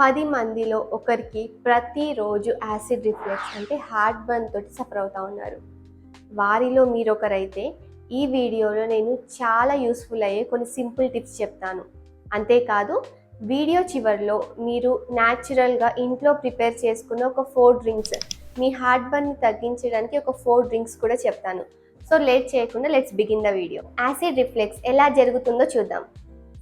పది మందిలో ఒకరికి ప్రతిరోజు యాసిడ్ రిఫ్లెక్స్ అంటే హార్ట్ బర్న్ తోటి సఫర్ అవుతూ ఉన్నారు. వారిలో మీరు ఒకరైతే ఈ వీడియోలో నేను చాలా యూస్ఫుల్ అయ్యే కొన్ని సింపుల్ టిప్స్ చెప్తాను. అంతేకాదు వీడియో చివరిలో మీరు న్యాచురల్గా ఇంట్లో ప్రిపేర్ చేసుకున్న ఒక ఫోర్ డ్రింక్స్ మీ హార్ట్ బర్న్ని తగ్గించడానికి ఒక ఫోర్ డ్రింక్స్ కూడా చెప్తాను. సో లేట్ చేయకుండా let's begin the video. Acid reflex ఎలా జరుగుతుందో చూద్దాం.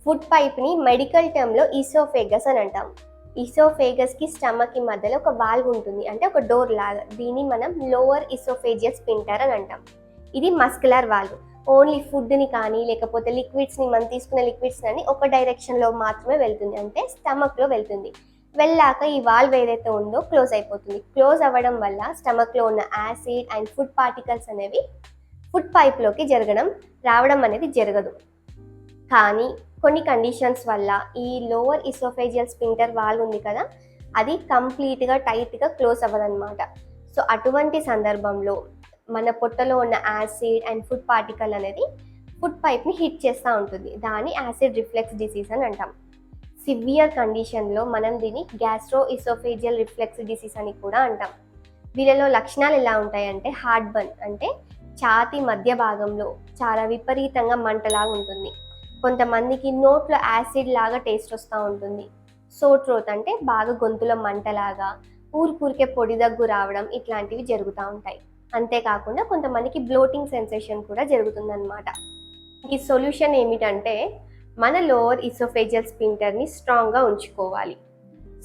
ఫుడ్ పైప్ని మెడికల్ టర్మ్లో ఈసోఫేగస్ అని అంటాం. ఈసోఫేగస్కి స్టమక్కి మధ్యలో ఒక వాల్వ్ ఉంటుంది. అంటే ఒక డోర్ లాగా. దీన్ని మనం లోవర్ ఇసోఫేజియస్ స్పింటర్ అని అంటాం. ఇది మస్కులర్ వాల్వ్ ఓన్లీ ఫుడ్ని కానీ లేకపోతే లిక్విడ్స్ని మనం తీసుకున్న లిక్విడ్స్ అని ఒక డైరెక్షన్లో మాత్రమే వెళ్తుంది. అంటే స్టమక్లో వెళ్తుంది. వెళ్ళాక ఈ వాల్వ్ ఏదైతే ఉందో క్లోజ్ అయిపోతుంది. క్లోజ్ అవ్వడం వల్ల స్టమక్లో ఉన్న యాసిడ్ అండ్ ఫుడ్ పార్టికల్స్ అనేవి ఫుడ్ పైప్లోకి జరగడం రావడం అనేది జరగదు. కానీ కొన్ని కండిషన్స్ వల్ల ఈ లోవర్ ఇసోఫేజియల్ స్పింటర్ వాల్ ఉంది కదా అది కంప్లీట్గా టైట్గా క్లోజ్ అవ్వదన్నమాట. సో అటువంటి సందర్భంలో మన పొట్టలో ఉన్న యాసిడ్ అండ్ ఫుడ్ పార్టికల్ అనేది ఫుడ్ పైప్ని హిట్ చేస్తూ ఉంటుంది. దాన్ని యాసిడ్ రిఫ్లెక్స్ డిసీజ్ అని అంటాం. సివియర్ కండిషన్లో మనం దీన్ని గ్యాస్ట్రో ఇసోఫేజియల్ రిఫ్లెక్స్ డిసీజ్ అని కూడా అంటాం. వీళ్ళలో లక్షణాలు ఎలా ఉంటాయంటే హార్ట్ బర్న్ అంటే ఛాతి మధ్య భాగంలో చాలా విపరీతంగా మంటలాగా ఉంటుంది. కొంతమందికి నోట్లో యాసిడ్ లాగా టేస్ట్ వస్తూ ఉంటుంది. సో ట్రోత్ అంటే బాగా గొంతులో మంటలాగా ఊరికూరికే పొడి దగ్గు రావడం ఇట్లాంటివి జరుగుతూ ఉంటాయి. అంతేకాకుండా కొంతమందికి బ్లోటింగ్ సెన్సేషన్ కూడా జరుగుతుందన్నమాట. ఈ సొల్యూషన్ ఏమిటంటే మన లోవర్ ఇసోఫేజియల్ స్పింటర్ని స్ట్రాంగ్గా ఉంచుకోవాలి.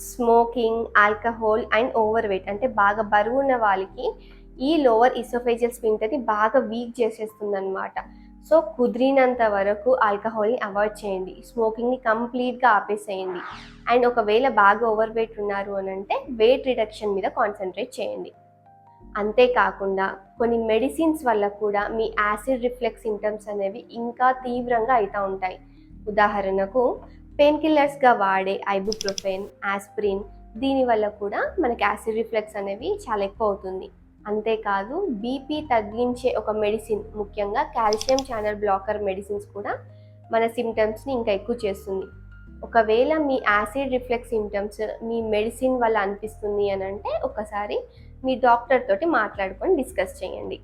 Smoking alcohol and overweight అంటే బాగా బరువు ఉన్న వాళ్ళకి ఈ లోవర్ ఇసోఫేజియల్ స్పింటర్ని బాగా వీక్ చేసేస్తుంది అనమాట సో కుదిరినంత వరకు ఆల్కహాల్ని అవాయిడ్ చేయండి. స్మోకింగ్ని కంప్లీట్గా ఆపేసేయండి. అండ్ ఒకవేళ బాగా ఓవర్ వెయిట్ ఉన్నారు అని అంటే వెయిట్ రిడక్షన్ మీద కాన్సన్ట్రేట్ చేయండి. అంతేకాకుండా కొన్ని మెడిసిన్స్ వల్ల కూడా మీ యాసిడ్ రిఫ్లెక్స్ సిమ్టమ్స్ అనేవి ఇంకా తీవ్రంగా అవుతూ ఉంటాయి. ఉదాహరణకు పెయిన్ కిల్లర్స్గా వాడే ఐబుప్రోఫెన్ ఆస్ప్రిన్ దీనివల్ల కూడా మనకి యాసిడ్ రిఫ్లెక్స్ అనేవి చాలా ఎక్కువ అవుతుంది. అంతేకాదు బీపీ తగ్గించే ఒక మెడిసిన్ ముఖ్యంగా కాల్షియం ఛానల్ బ్లాకర్ మెడిసిన్స్ కూడా మన సిమ్టమ్స్ని ఇంకా ఎక్కువ చేస్తుంది. ఒకవేళ మీ యాసిడ్ రిఫ్లెక్స్ సిమ్టమ్స్ మీ మెడిసిన్ వల్ల అనిపిస్తుంది అని అంటే ఒకసారి మీ డాక్టర్ తోటి మాట్లాడుకొని డిస్కస్ చేయండి.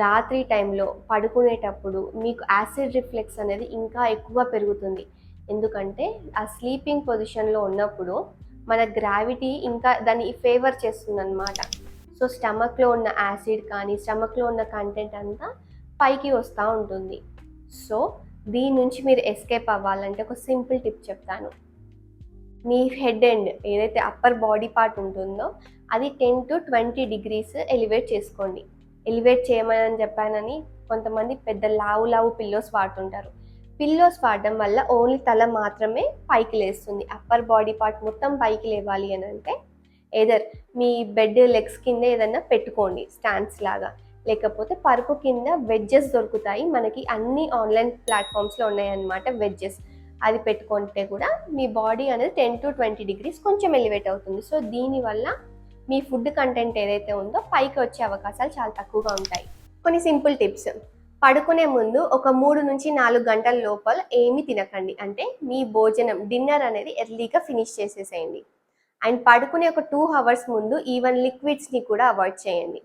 రాత్రి టైంలో పడుకునేటప్పుడు మీకు యాసిడ్ రిఫ్లెక్స్ అనేది ఇంకా ఎక్కువ పెరుగుతుంది. ఎందుకంటే ఆ స్లీపింగ్ పొజిషన్లో ఉన్నప్పుడు మన గ్రావిటీ ఇంకా దాన్ని ఫేవర్ చేస్తుందనమాట సో స్టమక్లో ఉన్న యాసిడ్ కానీ స్టమక్లో ఉన్న కంటెంట్ అంతా పైకి వస్తూ ఉంటుంది. సో దీని నుంచి మీరు ఎస్కేప్ అవ్వాలంటే ఒక సింపుల్ టిప్ చెప్తాను. మీ హెడ్ ఎండ్ ఏదైతే అప్పర్ బాడీ పార్ట్ ఉంటుందో అది ten to twenty degrees elevate చేసుకోండి. ఎలివేట్ చేయమని చెప్పానని కొంతమంది పెద్ద లావు లావు పిల్లోస్ వాడుతుంటారు. పిల్లోస్ వాడడం వల్ల ఓన్లీ తల మాత్రమే పైకి లేస్తుంది. అప్పర్ బాడీ పార్ట్ మొత్తం పైకి లేవాలి అని అంటే ఏదర్ మీ బెడ్ లెగ్స్ కింద ఏదన్నా పెట్టుకోండి స్టాండ్స్ లాగా. లేకపోతే పరుపు కింద వెజ్జెస్ దొరుకుతాయి. మనకి అన్ని ఆన్లైన్ ప్లాట్ఫామ్స్లో ఉన్నాయన్నమాట వెజ్జెస్ అది పెట్టుకుంటే కూడా మీ బాడీ అనేది టెన్ టు ట్వంటీ డిగ్రీస్ కొంచెం ఎలివేట్ అవుతుంది. సో దీనివల్ల మీ ఫుడ్ కంటెంట్ ఏదైతే ఉందో పైకి వచ్చే అవకాశాలు చాలా తక్కువగా ఉంటాయి. కొన్ని సింపుల్ టిప్స్. పడుకునే ముందు ఒక మూడు నుంచి నాలుగు గంటల లోపల ఏమీ తినకండి. అంటే మీ భోజనం డిన్నర్ అనేది ఎర్లీగా ఫినిష్ చేసేసేయండి. అండ్ పడుకునే ఒక టూ అవర్స్ ముందు ఈవెన్ లిక్విడ్స్ని కూడా అవాయిడ్ చేయండి.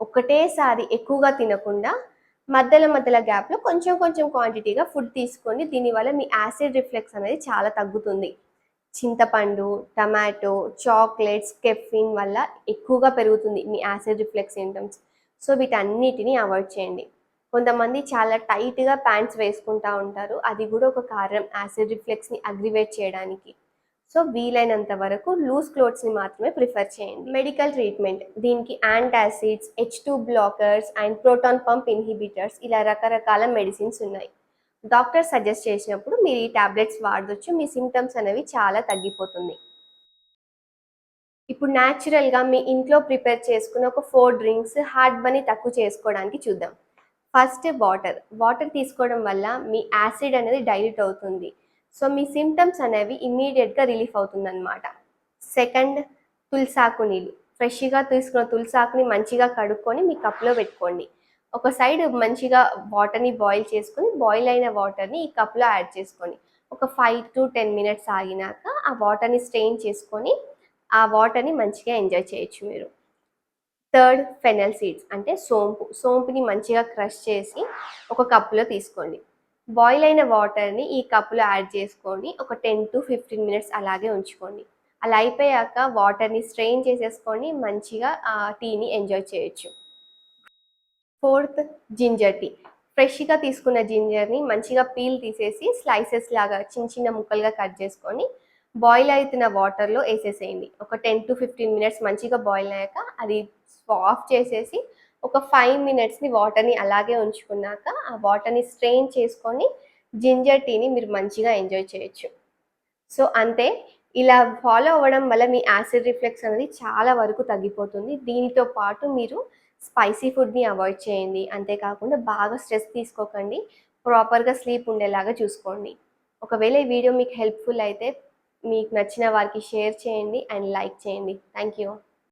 ఒకటేసారి ఎక్కువగా తినకుండా మధ్యలో మధ్యలో గ్యాప్లో కొంచెం కొంచెం క్వాంటిటీగా ఫుడ్ తీసుకోండి. దీనివల్ల మీ యాసిడ్ రిఫ్లెక్స్ అనేది చాలా తగ్గుతుంది. చింతపండు టమాటో చాక్లెట్స్ కెఫిన్ వల్ల ఎక్కువగా పెరుగుతుంది మీ యాసిడ్ రిఫ్లెక్స్ సింటమ్స్ సో వీటన్నిటిని అవాయిడ్ చేయండి. కొంతమంది చాలా టైట్గా ప్యాంట్స్ వేసుకుంటూ ఉంటారు. అది కూడా ఒక కారణం యాసిడ్ రిఫ్లెక్స్ని అగ్రివేట్ చేయడానికి. సో వీలైనంత వరకు లూజ్ క్లోత్స్ని మాత్రమే ప్రిఫర్ చేయండి. మెడికల్ ట్రీట్మెంట్ దీనికి antacids H two blockers and proton pump inhibitors ఇలా రకరకాల మెడిసిన్స్ ఉన్నాయి. డాక్టర్ సజెస్ట్ చేసినప్పుడు మీరు ఈ టాబ్లెట్స్ వాడవచ్చు మీ సిమ్టమ్స్ అనేవి చాలా తగ్గిపోతుంది. ఇప్పుడు న్యాచురల్గా మీ ఇంట్లో ప్రిపేర్ చేసుకున్న ఒక ఫోర్ డ్రింక్స్ హార్ట్ బని తక్కువ చేసుకోవడానికి చూద్దాం. ఫస్ట్ వాటర్ వాటర్ తీసుకోవడం వల్ల మీ యాసిడ్ అనేది డైల్యూట్ అవుతుంది. సో మీ సిమ్టమ్స్ అనేవి ఇమ్మీడియట్గా రిలీఫ్ అవుతుందన్నమాట. సెకండ్ తులసాకు నీళ్ళు. ఫ్రెష్గా తీసుకున్న తులసాకుని మంచిగా కడుక్కొని మీ కప్లో పెట్టుకోండి. ఒక సైడ్ మంచిగా వాటర్ని బాయిల్ చేసుకొని బాయిల్ అయిన వాటర్ని ఈ కప్లో యాడ్ చేసుకోండి. ఒక ఫైవ్ టు టెన్ మినిట్స్ ఆగినాక ఆ వాటర్ని స్ట్రెయిన్ చేసుకొని ఆ వాటర్ని మంచిగా ఎంజాయ్ చేయొచ్చు మీరు. థర్డ్ ఫెనల్ సీడ్స్ అంటే సోంపు. సోంపుని మంచిగా క్రష్ చేసి ఒక కప్పులో తీసుకోండి. బాయిల్ అయిన వాటర్ని ఈ కప్పులో యాడ్ చేసుకొని ఒక టెన్ టు ఫిఫ్టీన్ మినిట్స్ అలాగే ఉంచుకోండి. అలా అయిపోయాక వాటర్ని స్ట్రెయిన్ చేసేసుకొని మంచిగా ఆ టీని ఎంజాయ్ చేయొచ్చు. Fourth ginger tea. ఫ్రెష్గా తీసుకున్న జింజర్ని మంచిగా పీల్ తీసేసి స్లైసెస్ లాగా చిన్న చిన్న ముక్కలుగా కట్ చేసుకొని బాయిల్ అవుతున్న వాటర్లో వేసేసేయండి. ఒక టెన్ టు ఫిఫ్టీన్ మినిట్స్ మంచిగా బాయిల్ అయ్యాక అది ఆఫ్ చేసేసి ఒక ఫైవ్ మినిట్స్ని వాటర్ని అలాగే ఉంచుకున్నాక ఆ వాటర్ని స్ట్రెయిన్ చేసుకొని జింజర్ టీని మీరు మంచిగా ఎంజాయ్ చేయొచ్చు. సో అంతే. ఇలా ఫాలో అవ్వడం వల్ల మీ యాసిడ్ రిఫ్లెక్స్ అనేది చాలా వరకు తగ్గిపోతుంది. దీనితో పాటు మీరు స్పైసీ ఫుడ్ని అవాయిడ్ చేయండి. అంతేకాకుండా బాగా స్ట్రెస్ తీసుకోకండి. ప్రాపర్గా స్లీప్ ఉండేలాగా చూసుకోండి. ఒకవేళ ఈ వీడియో మీకు హెల్ప్ఫుల్ అయితే మీకు నచ్చిన వారికి షేర్ చేయండి అండ్ లైక్ చేయండి. Thank you